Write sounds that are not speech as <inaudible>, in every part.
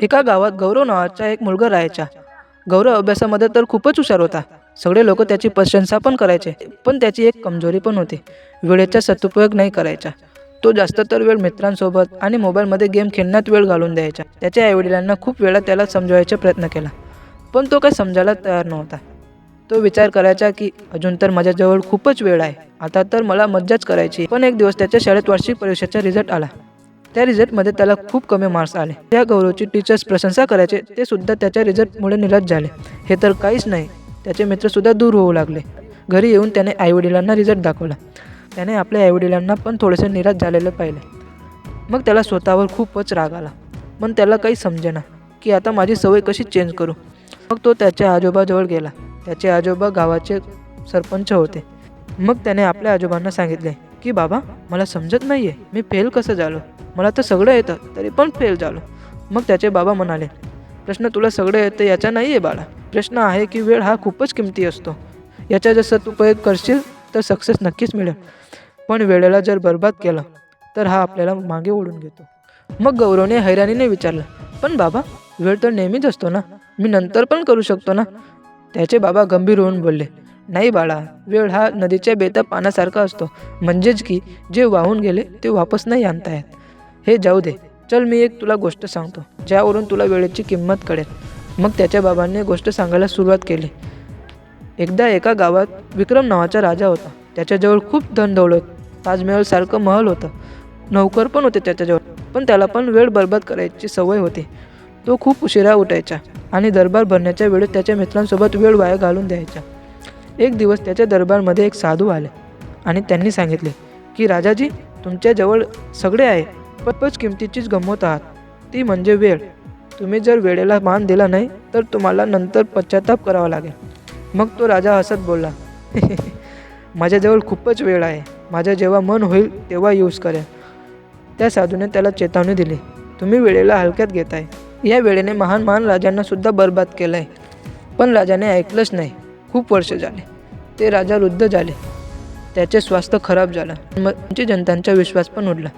एका गावात गौरव नावाचा एक मुलगा राहायचा. गौरव अभ्यासामध्ये तर खूपच हुशार होता. सगळे लोक त्याची प्रशंसा पण करायचे पण त्याची एक कमजोरी पण होती. वेळेचा सदुपयोग नाही करायचा. तो जास्त तर वेळ मित्रांसोबत आणि मोबाईलमध्ये गेम खेळण्यात वेळ घालून द्यायचा. त्याच्या आईवडिलांना खूप वेळा त्याला समजवायचा प्रयत्न केला. पण तो काय समजायला तयार नव्हता. तो विचार करायचा की अजून तर माझ्याजवळ खूपच वेळ आहे. आता तर मला मज्जाच करायची पण एक दिवस त्याच्या शाळेत वार्षिक परीक्षेचा रिझल्ट आला. त्या रिझल्टमध्ये त्याला खूप कमी मार्क्स आले. त्या गौरवची टीचर्स प्रशंसा करायचे ते सुद्धा त्याच्या रिझल्टमुळे निराश झाले. हे तर काहीच नाही त्याचे मित्रसुद्धा दूर होऊ लागले. घरी येऊन त्याने आईवडिलांना रिझल्ट दाखवला. त्याने आपल्या आईवडिलांना पण थोडेसे निराश झालेले पाहिले. मग त्याला स्वतःवर खूपच राग आला. पण त्याला काही समजेना की आता माझी सवय कशी चेंज करू? मग तो त्याच्या आजोबाजवळ गेला. त्याचे आजोबा गावाचे सरपंच होते. मग त्याने आपल्या आजोबांना सांगितले की बाबा मला समजत नाही आहे मी फेल कसं झालो? मला तर सगळं येतं तरी पण फेल झालो. मग त्याचे बाबा म्हणाले प्रश्न तुला सगळं येतं याचा नाही आहे बाळा. प्रश्न आहे की वेळ हा खूपच किमती असतो. याचा जसं सदुपयोग करशील तर सक्सेस नक्कीच मिळेल. पण वेळेला जर बर्बाद केलं तर हा आपल्याला मागे ओढून घेतो. मग गौरवने हैराणीने विचारलं पण बाबा वेळ तर नेहमीच असतो ना? मी नंतर पण करू शकतो ना? त्याचे बाबा गंभीर होऊन बोलले नाही बाळा वेळ हा नदीच्या बेता पाण्यासारखा असतो. म्हणजेच की जे वाहून गेले ते वापस नाही आणता येत हे जाऊ दे. चल मी एक तुला गोष्ट सांगतो. ज्यावरून तुला वेळेची किंमत कळेल. मग त्याच्या बाबांनी गोष्ट सांगायला सुरुवात केली. एकदा एका गावात विक्रम नावाचा राजा होता. त्याच्याजवळ खूप धन दौलत ताजमहलसारखं महल होतं. नोकर पण होते त्याच्याजवळ पण त्याला पण वेळ बरबाद करायची सवय होती. तो खूप उशिरा उठायचा आणि दरबार भरण्याच्या वेळेत त्याच्या मित्रांसोबत वेळ वाया घालून द्यायचा. एक दिवस त्याच्या दरबारमध्ये एक साधू आले आणि त्यांनी सांगितले की राजाजी तुमच्याजवळ सगळे आहे पपच किमतीचीच गंमत आहात. ती म्हणजे वेळ. तुम्ही जर वेळेला मान दिला नाही तर तुम्हाला नंतर पश्चाताप करावा लागेल. मग तो राजा हसत बोलला <laughs> माझ्याजवळ खूपच वेळ आहे. माझं जेव्हा मन होईल तेव्हा यूज करेन. त्या साधूने त्याला चेतावणी दिली तुम्ही वेळेला हलक्यात घेताय. या वेळेने महान महान राजांना सुद्धा बर्बाद केलं आहे पण राजाने ऐकलंच नाही. खूप वर्ष झाले. ते राजा वृद्ध झाले. त्याचे स्वास्थ्य खराब झालं. मग त्यांची जनतांचा विश्वास पण उडला.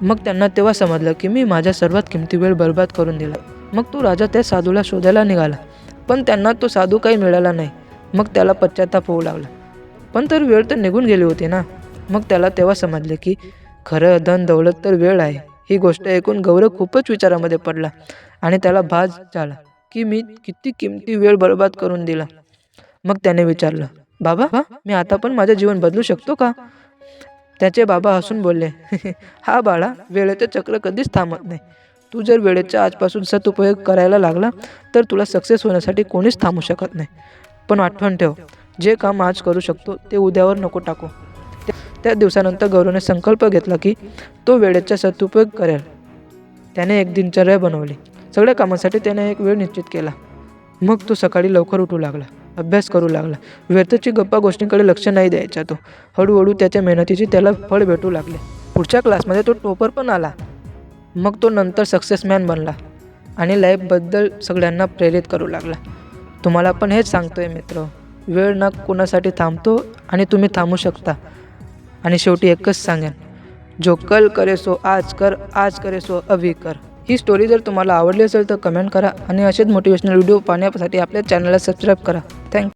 मग त्यांना तेव्हा समजलं की मी माझ्या सर्वात किमती वेळ बर्बाद करून दिला. मग तो राजा त्या साधूला शोधायला निघाला. पण त्यांना तो साधू काही मिळाला नाही. मग त्याला पश्चाताप होऊ लागला. पण तर वेळ तर निघून गेली होती ना. मग त्याला तेव्हा समजले की खरं धन दौलत तर वेळ आहे. ही गोष्ट ऐकून गौरव खूपच विचारामध्ये पडला आणि त्याला भास झाला की मी किती किमती वेळ बर्बाद करून दिला. मग त्याने विचारलं बाबा मी आता पण माझं जीवन बदलू शकतो का? त्याचे बाबा हसून बोलले हा बाळा वेळेचं चक्र कधीच थांबत नाही. तू जर वेळेच्या आजपासून सदुपयोग करायला लागला तर तुला सक्सेस होण्यासाठी कोणीच थांबू शकत नाही. पण आठवण ठेव जे काम आज करू शकतो ते उद्यावर नको टाकू. त्या- त्या दिवसानंतर गौरवने संकल्प घेतला की तो वेळेचा सदुपयोग करेल. त्याने एक दिनचर्या बनवली. सगळ्या कामासाठी त्याने एक वेळ निश्चित केला. मग तो सकाळी लवकर उठू लागला. अभ्यास करू लागला. व्यर्थची गप्पा गोष्टींकडे लक्ष नाही द्यायचा तो. हळूहळू त्याच्या मेहनतीची त्याला फळ भेटू लागले. पुढच्या क्लासमध्ये तो टोपर पण आला. मग तो नंतर सक्सेसमॅन बनला आणि लाईफबद्दल सगळ्यांना प्रेरित करू लागला. तुम्हाला पण हेच सांगतोय मित्र. वेळ ना कोणासाठी थांबतो आणि तुम्ही थांबू शकता. आणि शेवटी एकच सांगेन. जो कल करे सो आज कर आज करे सो अभी कर. ही स्टोरी जर तुम्हाला आवडली असेल तर कमेंट करा आणि असेच मोटिवेशनल व्हिडिओ पाहण्यासाठी आपल्या चॅनलला सबस्क्राईब करा. थँक्यू